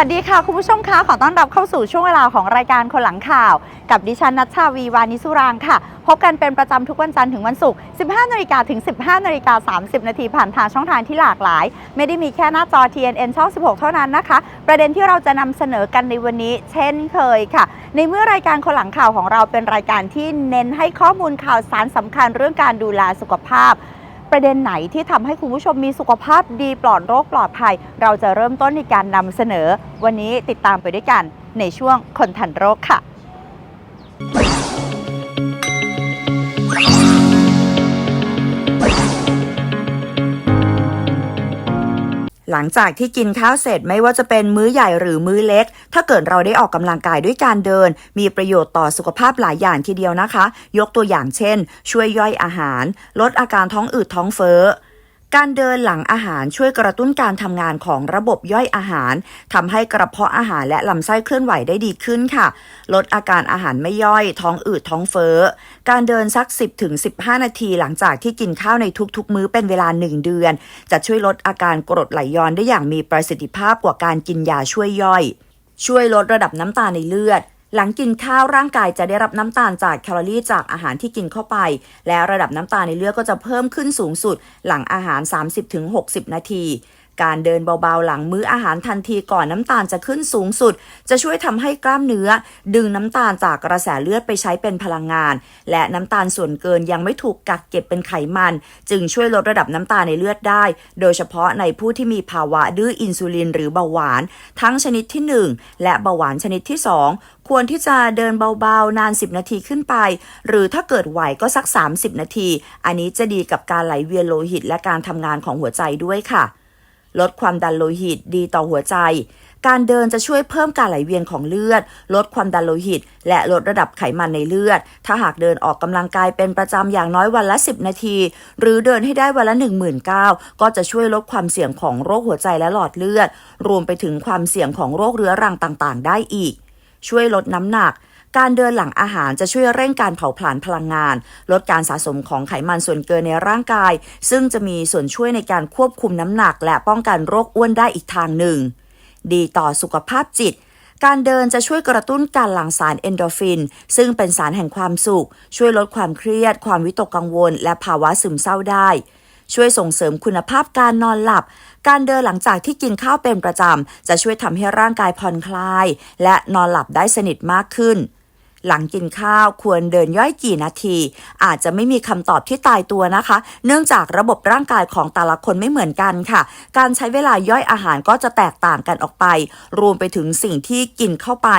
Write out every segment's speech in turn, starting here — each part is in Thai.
วัสดีค่ะ คุณผู้ชมคะขอต้อนรับเข้าสู่ช่วงเวลาของรายการคนหลังข่าว กับดิฉันนัชชาวีวานิสุรางค่ะ พบกันเป็นประจำทุกวันจันทร์ถึงวันศุกร์ 15นาฬิกาถึง 15นาฬิกา30 นาทีผ่านทางช่องทางที่หลากหลาย ไม่ได้มีแค่หน้าจอ TNN ช่อง 16 เท่านั้นนะคะ ประเด็นที่เราจะนำเสนอกันในวันนี้ เช่นเคยค่ะ ในเมื่อรายการคนหลังข่าวของเราเป็นรายการที่เน้นให้ข้อมูลข่าวสารสำคัญเรื่องการดูแลสุขภาพ ประเด็นไหนที่ทำให้คุณผู้ชมมีสุขภาพดีปลอดโรคปลอดภัย เราจะเริ่มต้นในการนำเสนอ วันนี้ติดตามไปด้วยกันในช่วงคนทันโรคค่ะ หลังจากที่กินข้าวเสร็จไม่ว่าจะเป็นมื้อใหญ่หรือมื้อเล็ก ถ้าเกิดเราได้ออกกำลังกายด้วยการเดิน มีประโยชน์ต่อสุขภาพหลายอย่างทีเดียวนะคะ ยกตัวอย่างเช่น ช่วยย่อยอาหาร ลดอาการท้องอืดท้องเฟ้อ การเดินหลังอาหารช่วยกระตุ้นการทำงานของระบบย่อยอาหารทำให้กระเพาะอาหารและลำไส้เคลื่อนไหวได้ดีขึ้นค่ะ ลดอาการอาหารไม่ย่อย ท้องอืดท้องเฟ้อ การเดินสัก 10ถึง15 นาทีหลังจากที่กินข้าวในทุกๆ มื้อเป็นเวลา 1 เดือน จะช่วยลดอาการกรดไหลย้อนได้อย่างมีประสิทธิภาพกว่าการกินยาช่วยย่อย ช่วยลดระดับน้ำตาลในเลือด หลังกินข้าวร่างกายจะได้รับน้ำตาลจากแคลอรี่จากอาหารที่กินเข้าไป และระดับน้ำตาลในเลือดก็จะเพิ่มขึ้นสูงสุด หลังอาหาร 30-60 นาที การเดินเบาๆหลังมื้ออาหารทันทีก่อนน้ำตาลจะขึ้นสูงสุด จะช่วยทำให้กล้ามเนื้อ ดึงน้ำตาลจากกระแสเลือดไปใช้เป็นพลังงาน และน้ำตาลส่วนเกินยังไม่ถูกกักเก็บเป็นไขมัน จึงช่วยลดระดับน้ำตาลในเลือดได้ โดยเฉพาะในผู้ที่มีภาวะดื้ออินซูลินหรือเบาหวาน ทั้งชนิดที่ 1 และเบาหวานชนิดที่ 2 ควรที่จะเดินเบาๆนาน 10 นาทีขึ้นไป หรือถ้าเกิดไหวก็สัก 30 นาที อันนี้จะดีกับการไหลเวียนโลหิตและการทำงานของหัวใจด้วยค่ะ ลดความดันโลหิตดีต่อหัวใจ การเดินจะช่วยเพิ่มการไหลเวียนของเลือด ลดความดันโลหิต และลดระดับไขมันในเลือด ถ้าหากเดินออกกำลังกายเป็นประจำอย่างน้อยวันละ 10 นาที หรือเดินให้ได้วันละ 19,000ก็จะช่วยลดความเสี่ยงของโรคหัวใจและหลอดเลือด รวมไปถึงความเสี่ยงของโรคเรื้อรังต่างๆ ได้อีก ช่วยลดน้ำหนัก การเดินหลังอาหารจะช่วยเร่งการเผาผลาญพลังงาน ลดการสะสมของไขมันส่วนเกินในร่างกาย ซึ่งจะมีส่วนช่วยในการควบคุมน้ำหนัก และป้องกันโรคอ้วนได้อีกทางหนึ่ง ดีต่อสุขภาพจิตการเดินจะช่วยกระตุ้นการหลั่งสารเอนโดฟิน ซึ่งเป็นสารแห่งความสุข ช่วยลดความเครียด ความวิตกกังวล และภาวะซึมเศร้าได้ ช่วยส่งเสริมคุณภาพการนอนหลับ การเดินหลังจากที่กินข้าวเป็นประจำ จะช่วยทำให้ร่างกายผ่อนคลาย และนอนหลับได้สนิทมากขึ้น หลังกินข้าวควรเดินย่อยกี่นาที อาจจะไม่มีคำตอบที่ตายตัวนะคะ เนื่องจากระบบร่างกายของแต่ละคนไม่เหมือนกันค่ะ การใช้เวลาย่อยอาหารก็จะแตกต่างกันออกไป รวมไปถึงสิ่งที่กินเข้าไป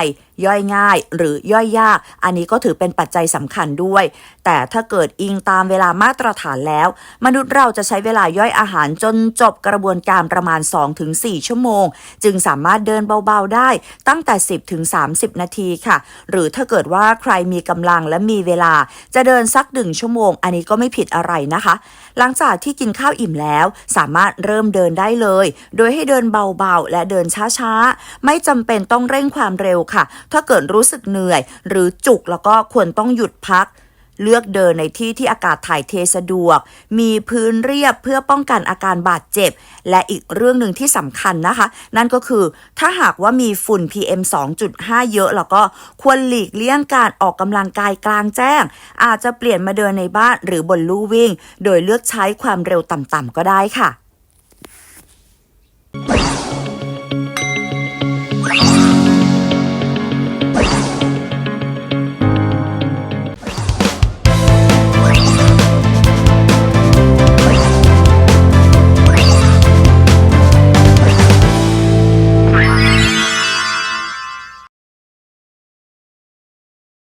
ย่อยง่าย หรือย่อยยาก อันนี้ก็ถือเป็นปัจจัยสำคัญด้วย แต่ถ้าเกิดอิงตามเวลามาตรฐานแล้ว มนุษย์เราจะใช้เวลาย่อยอาหารจนจบกระบวนการประมาณ 2-4 ชั่วโมง จึงสามารถเดินเบาๆได้ตั้งแต่ 10-30 นาทีค่ะ หรือถ้าเกิดว่าใครมีกำลังและมีเวลา จะเดินสักหนึ่งชั่วโมง อันนี้ก็ไม่ผิดอะไรนะคะ หลังจากที่กินข้าวอิ่มแล้ว สามารถเริ่มเดินได้เลย โดยให้เดินเบาๆ และเดินช้าๆ ไม่จำเป็นต้องเร่งความเร็วค่ะถ้าเกิดรู้สึกเหนื่อย หรือจุกแล้วก็ควรต้องหยุดพัก เลือกเดินในที่ที่อากาศถ่ายเทสะดวก มีพื้นเรียบเพื่อป้องกันอาการบาดเจ็บ และอีกเรื่องหนึ่งที่สำคัญนะคะ นั่นก็คือถ้าหากว่ามีฝุ่น PM 2.5 เยอะ แล้วก็ควรหลีกเลี่ยงการออกกำลังกายกลางแจ้ง อาจจะเปลี่ยนมาเดินในบ้านหรือบนลู่วิ่ง โดยเลือกใช้ความเร็วต่ำๆก็ได้ค่ะ